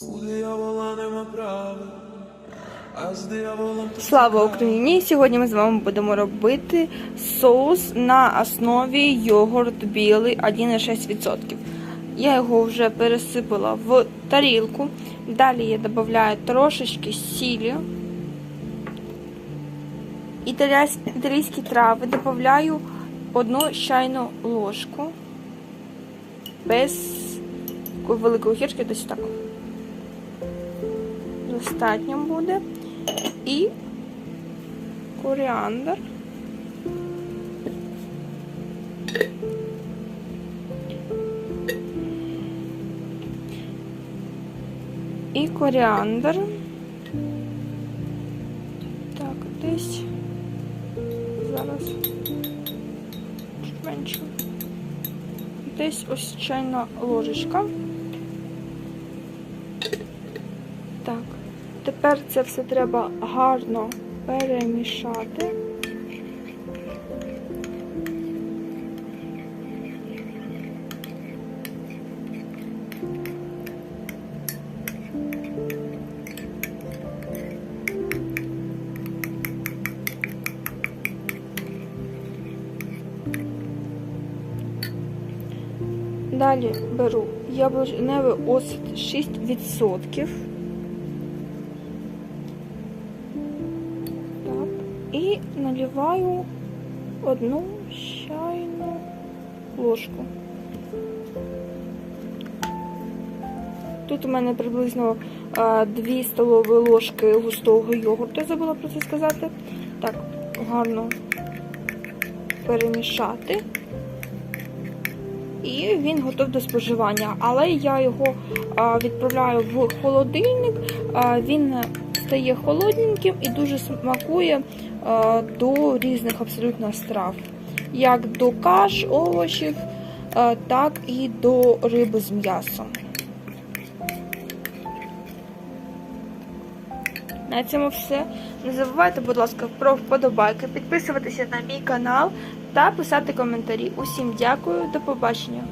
У диявола нема права, а з дияволом Слава Україні! Сьогодні ми з вами будемо робити соус на основі йогурт білий 1,6%. Я його вже пересипала в тарілку. Далі я додаю трошечки сілі. Італійські, італійські трави додаю одну чайну ложку. Без великої гірки, десь так. Достатньо буде. І коріандр. І коріандр. Так, десь. Зараз. Чуть менше. Десь ось чайна ложечка. Так. Тепер це все треба гарно перемішати. Далі беру яблучневий оцет 6%. І наливаю одну чайну ложку. Тут у мене приблизно 2 столові ложки густого йогурту, я забула про це сказати. Так, гарно перемішати. І він готов до споживання. Але я його а, відправляю в холодильник. А, він стає холодненьким і дуже смакує а, до різних абсолютно страв. Як до каш, овочів, а, так і до риби з м'ясом. На цьому все. Не забувайте, будь ласка, про вподобайки, підписуватися на мій канал та писати коментарі. Усім дякую, до побачення.